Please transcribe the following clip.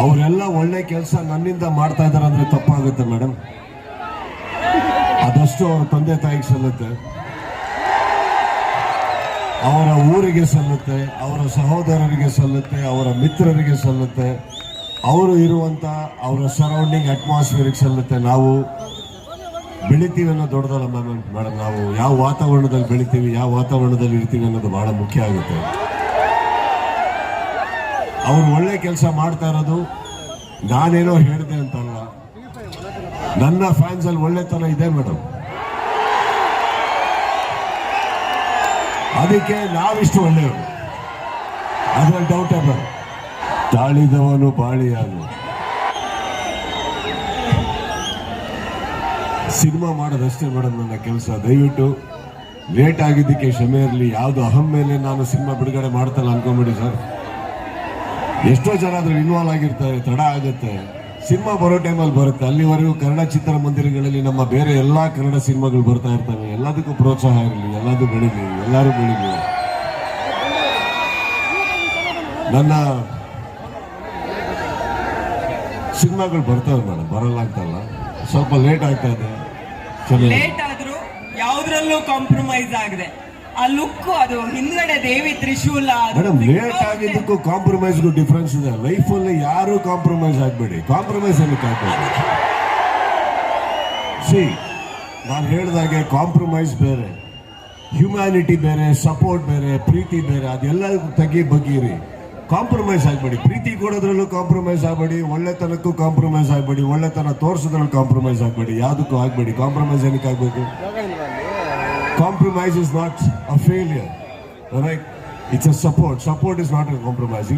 ಅವರೆಲ್ಲ ಒಳ್ಳೆ ಕೆಲಸ ನನ್ನಿಂದ ಮಾಡ್ತಾ ಇದಾರೆ ಅಂದ್ರೆ ತಪ್ಪಾಗುತ್ತೆ ಮೇಡಮ್ ಅದಷ್ಟು ಅವರ ತಂದೆ ತಾಯಿಗೆ ಸಲ್ಲುತ್ತೆ. ಅವರ ಊರಿಗೆ ಸಲ್ಲುತ್ತೆ, ಅವರ ಸಹೋದರರಿಗೆ ಸಲ್ಲುತ್ತೆ, ಅವರ ಮಿತ್ರರಿಗೆ ಸಲ್ಲುತ್ತೆ. ಅವರು ಇರುವಂತ ಅವರ ಸರೌಂಡಿಂಗ್ ಅಟ್ಮಾಸ್ಫಿಯರ್ಗೆ ಸಲ್ಲುತ್ತೆ. ನಾವು ಬೆಳಿತೀವಿ ಅನ್ನೋ ದೊಡ್ಡದಲ್ಲ ಮ್ಯಾಮ್ ಮೇಡಮ್ ನಾವು ಯಾವ ವಾತಾವರಣದಲ್ಲಿ ಬೆಳಿತೀವಿ, ಯಾವ ವಾತಾವರಣದಲ್ಲಿ ಇರ್ತೀವಿ ಅನ್ನೋದು ಬಹಳ ಮುಖ್ಯ ಆಗುತ್ತೆ. ಅವ್ರು ಒಳ್ಳೆ ಕೆಲಸ ಮಾಡ್ತಾ ಇರೋದು, ನಾನೇನೋ ಹೇಳಿದೆ ಅಂತಲ್ಲ. ನನ್ನ ಫ್ಯಾನ್ಸ್ ಅಲ್ಲಿ ಒಳ್ಳೆತನ ಇದೆ ಮೇಡಮ್ ಅದಕ್ಕೆ ನಾವಿಷ್ಟು ಒಳ್ಳೆಯವರು. ಅದ್ರಲ್ಲಿ ಡೌಟ್ ಅಲ್ಲ ತಾಳಿದವನು ಬಾಳಿಯಾಗ. ಸಿನಿಮಾ ಮಾಡೋದಷ್ಟೇ ಮೇಡಮ್ ನನ್ನ ಕೆಲಸ. ದಯವಿಟ್ಟು ಲೇಟ್ ಆಗಿದ್ದಕ್ಕೆ ಕ್ಷಮೆ ಇರಲಿ. ಯಾವುದು ಅಹಂ ನಾನು ಸಿನಿಮಾ ಬಿಡುಗಡೆ ಮಾಡ್ತಲ್ಲ ಅನ್ಕೊಂಬಿಡಿ ಸರ್. ಎಷ್ಟೋ ಜನ ಅದ್ರಲ್ಲಿ ಇನ್ವಾಲ್ವ್ ಆಗಿರ್ತಾರೆ, ತಡ ಆಗುತ್ತೆ. ಸಿನಿಮಾ ಬರೋ ಟೈಮಲ್ಲಿ ಬರುತ್ತೆ. ಅಲ್ಲಿವರೆಗೂ ಕನ್ನಡ ಚಿತ್ರಮಂದಿರಗಳಲ್ಲಿ ನಮ್ಮ ಬೇರೆ ಎಲ್ಲ ಕನ್ನಡ ಸಿನಿಮಾಗಳು ಬರ್ತಾ ಇರ್ತವೆ. ಎಲ್ಲದಕ್ಕೂ ಪ್ರೋತ್ಸಾಹ ಇರಲಿ, ಎಲ್ಲದೂ ಬೆಳಿಲಿ, ಎಲ್ಲರೂ ಬೆಳಿಲಿ. ನನ್ನ ಸಿನಿಮಾಗಳು ಬರ್ತವೆ ಮೇಡಮ್ ಬರಲ್ಲ ಅಂತಲ್ಲ. ಸ್ವಲ್ಪ ಲೇಟ್ ಆಗ್ತಾ ಇದೆ. ಲೇಟ್ ಆದ್ರೂ ಯಾವ್ದ್ರಲ್ಲೂ ಕಾಂಪ್ರಮೈಸ್ ಆಗದೆ. ಆ ಲುಕ್ ಅದು ಹಿಂದ್ಗಡೆ ದೇವಿ ತ್ರಿಶೂಲ ಮೇಡಮ್ ಲೇಟ್ ಆಗಿದ್ದಕ್ಕೂ ಕಾಂಪ್ರಮೈಸ್ಗೂ ಡಿಫ್ರೆನ್ಸ್ ಇದೆ. ಲೈಫಲ್ಲಿ ಯಾರು ಕಾಂಪ್ರಮೈಸ್ ಆಗಬೇಡಿ. ಕಾಂಪ್ರಮೈಸ್ ಏನಕ್ಕೆ ಆಗ್ಬೇಡಿ ಸಿ ನಾನು ಹೇಳಿದಾಗೆ ಕಾಂಪ್ರಮೈಸ್ ಬೇರೆ ಹ್ಯುಮ್ಯಾನಿಟಿ ಬೇರೆ ಸಪೋರ್ಟ್ ಬೇರೆ ಪ್ರೀತಿ ಬೇರೆ ಅದೆಲ್ಲ ತೆಗಿ ಬಗ್ಗಿರಿ ಕಾಂಪ್ರಮೈಸ್ ಆಗಬೇಡಿ. ಪ್ರೀತಿ ಕೊಡೋದ್ರಲ್ಲೂ ಕಾಂಪ್ರಮೈಸ್ ಆಗಬೇಡಿ ಒಳ್ಳೆತನಕ್ಕೂ ಕಾಂಪ್ರಮೈಸ್ ಆಗಬೇಡಿ ಒಳ್ಳೆತನ ತೋರಿಸೋದ್ರಲ್ಲಿ ಕಾಂಪ್ರಮೈಸ್ ಆಗಬೇಡಿ ಯಾವುದಕ್ಕೂ ಆಗಬೇಡಿ. ಕಾಂಪ್ರಮೈಸ್ ಏನಕ್ಕೆ ಆಗಬೇಕು? Compromise is not a failure. All right? It's a support. Support is not a compromise.